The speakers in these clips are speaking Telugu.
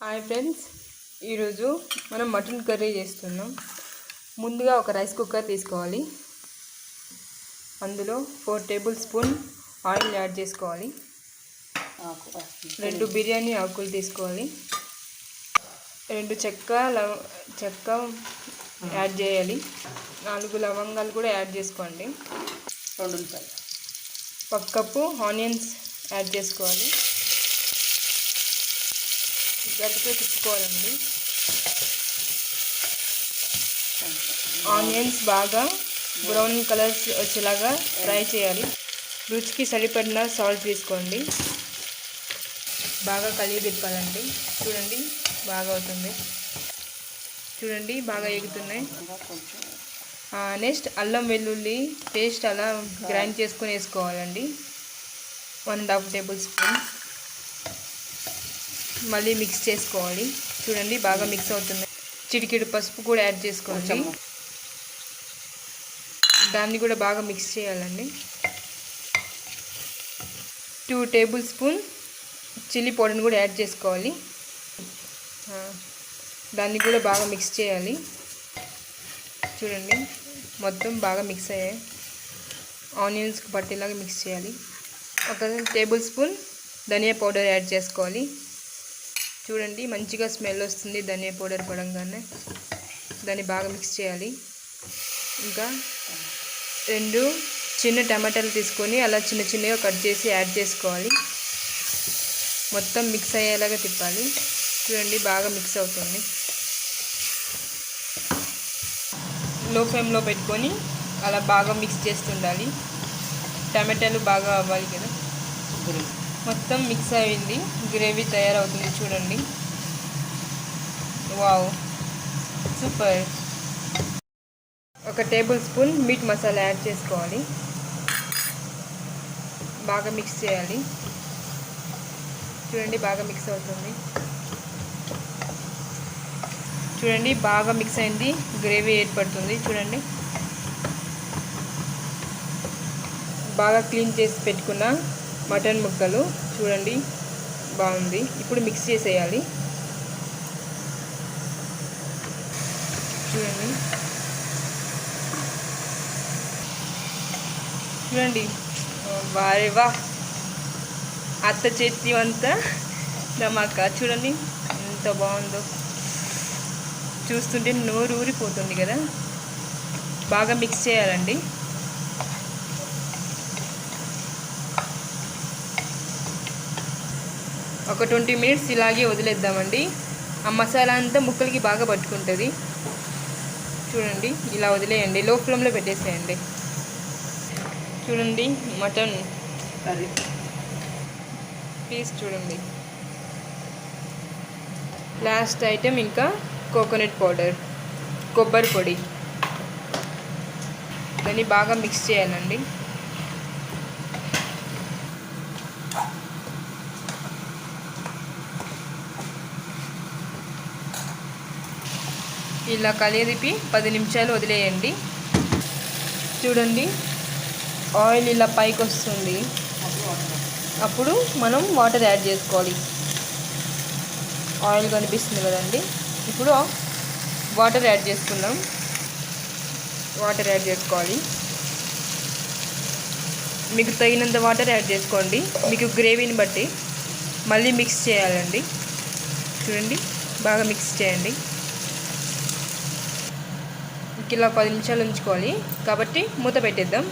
హాయ్ ఫ్రెండ్స్ ఈరోజు మనం మటన్ కర్రీ చేస్తున్నాం. ముందుగా ఒక రైస్ కుక్కర్ తీసుకోవాలి. అందులో four tablespoon oil add చేసుకోవాలి. రెండు బిర్యానీ ఆకులు తీసుకోవాలి. రెండు చెక్క లవ చెక్క యాడ్ చేయాలి. నాలుగు లవంగాలు కూడా యాడ్ చేసుకోండి. రెండు కప్పు ఆనియన్స్ యాడ్ చేసుకోవాలి. గట్టిగా తిప్పుకోవాలండి. ఆనియన్స్ బాగా బ్రౌన్ కలర్స్ వచ్చేలాగా ఫ్రై చేయాలి. రుచికి సరిపడిన సాల్ట్ తీసుకోండి. బాగా కలిగి తిప్పాలండి. చూడండి బాగా అవుతుంది. చూడండి బాగా ఎగుతున్నాయి. నెక్స్ట్ అల్లం వెల్లుల్లి పేస్ట్ అలా గ్రైండ్ చేసుకొని వేసుకోవాలండి. One and half tablespoon. మళ్ళీ మిక్స్ చేసుకోవాలి. చూడండి బాగా మిక్స్ అవుతుంది. చిటికెడు పసుపు కూడా యాడ్ చేసుకోండి కొంచెం. దాన్ని కూడా బాగా మిక్స్ చేయాలండి. టూ టేబుల్ స్పూన్ చిల్లీ పౌడర్ని కూడా యాడ్ చేసుకోవాలి. దాన్ని కూడా బాగా మిక్స్ చేయాలి. చూడండి మొత్తం బాగా మిక్స్ అయ్యాయి. ఆనియన్స్కి పట్టేలాగా మిక్స్ చేయాలి. ఒక టేబుల్ స్పూన్ ధనియా పౌడర్ యాడ్ చేసుకోవాలి. చూడండి మంచిగా స్మెల్ వస్తుంది ధనియా పౌడర్ పడంగానే. దాన్ని బాగా మిక్స్ చేయాలి. ఇంకా రెండు చిన్న టమాటాలు తీసుకొని అలా చిన్న చిన్నగా కట్ చేసి యాడ్ చేసుకోవాలి. మొత్తం మిక్స్ అయ్యేలాగా తిప్పాలి. చూడండి బాగా మిక్స్ అవుతుంది. లో ఫ్లేమ్లో పెట్టుకొని అలా బాగా మిక్స్ చేస్తుండాలి. టమాటాలు బాగా అవ్వాలి కదా. మొత్తం మిక్స్ అయింది. గ్రేవీ తయారవుతుంది చూడండి. వావ్ సూపర్ ఒక tablespoon meat masala add చేసుకోవాలి. బాగా మిక్స్ చేయాలి. చూడండి బాగా మిక్స్ అవుతుంది. చూడండి బాగా మిక్స్ అయింది. గ్రేవీ ఏర్పడుతుంది చూడండి. బాగా క్లీన్ చేసి పెట్టుకున్న మటన్ ముక్కలు. చూడండి బాగుంది. ఇప్పుడు మిక్స్ చేసేయాలి. చూడండి. చూడండి. వారే వా. అత్త చేతి అంతా ధమాకా. చూడండి ఎంత బాగుందో. చూస్తుంటే నోరు ఊరిపోతుంది కదా. బాగా మిక్స్ చేయాలండి. ఒక ట్వంటీ మినిట్స్ ఇలాగే వదిలేద్దామండి. ఆ మసాలా అంతా ముక్కలకి బాగా పట్టుకుంటుంది. చూడండి ఇలా వదిలేయండి. లో ఫ్లేమ్లో పెట్టేసేయండి. చూడండి మటన్ కర్రీ. పీస్ చూడండి. లాస్ట్ ఐటెం ఇంకా కోకోనట్ పౌడర్ కొబ్బరి పొడి. దాన్ని బాగా మిక్స్ చేయాలండి. ఇలా కలిపి పది నిమిషాలు వదిలేయండి. చూడండి ఆయిల్ ఇలా పైకి వస్తుంది. అప్పుడు మనం వాటర్ యాడ్ చేసుకోవాలి. ఆయిల్ కనిపిస్తుంది కదండి. ఇప్పుడు వాటర్ యాడ్ చేసుకుందాం. వాటర్ యాడ్ చేసుకోవాలి. మీకు తగినంత వాటర్ యాడ్ చేసుకోండి. మీకు గ్రేవీని బట్టి మళ్ళీ మిక్స్ చేయాలండి. చూడండి బాగా మిక్స్ చేయండి. ఇలా పది నిమిషాలు ఉంచుకోవాలి. కాబట్టి మూత పెట్టేద్దాం.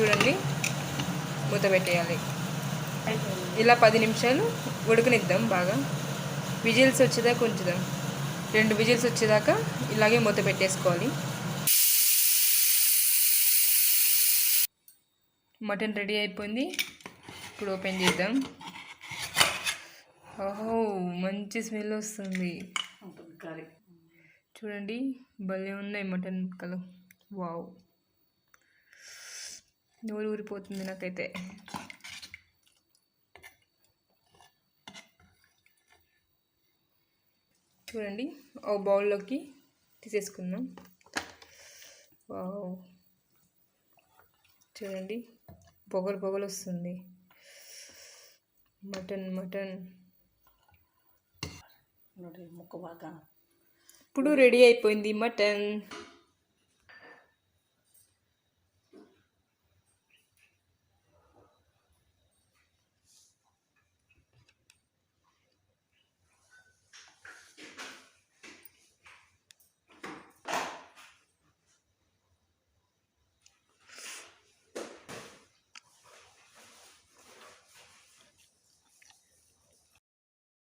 చూడండి. మూత పెట్టేయాలి. ఇలా పది నిమిషాలు ఉడకనిద్దాం బాగా. విజిల్స్ వచ్చేదాకా ఉంచుదాం. రెండు విజిల్స్ వచ్చేదాకా ఇలాగే మూత పెట్టేసుకోవాలి. మటన్ రెడీ అయిపోయింది. ఇప్పుడు ఓపెన్ చేద్దాం. ఓహో మంచి స్మెల్ వస్తుంది. చూడండి. భలే ఉన్నాయి మటన్ ముక్కలు. వావ్. నోరు ఊరిపోతుంది నాకైతే. చూడండి. ఓ బౌల్లోకి తీసేసుకుందాం. వావ్. చూడండి. పొగలు పొగలు వస్తుంది. Mutton mutton. ముక్క బాగా ఇప్పుడు రెడీ అయిపోయింది మటన్.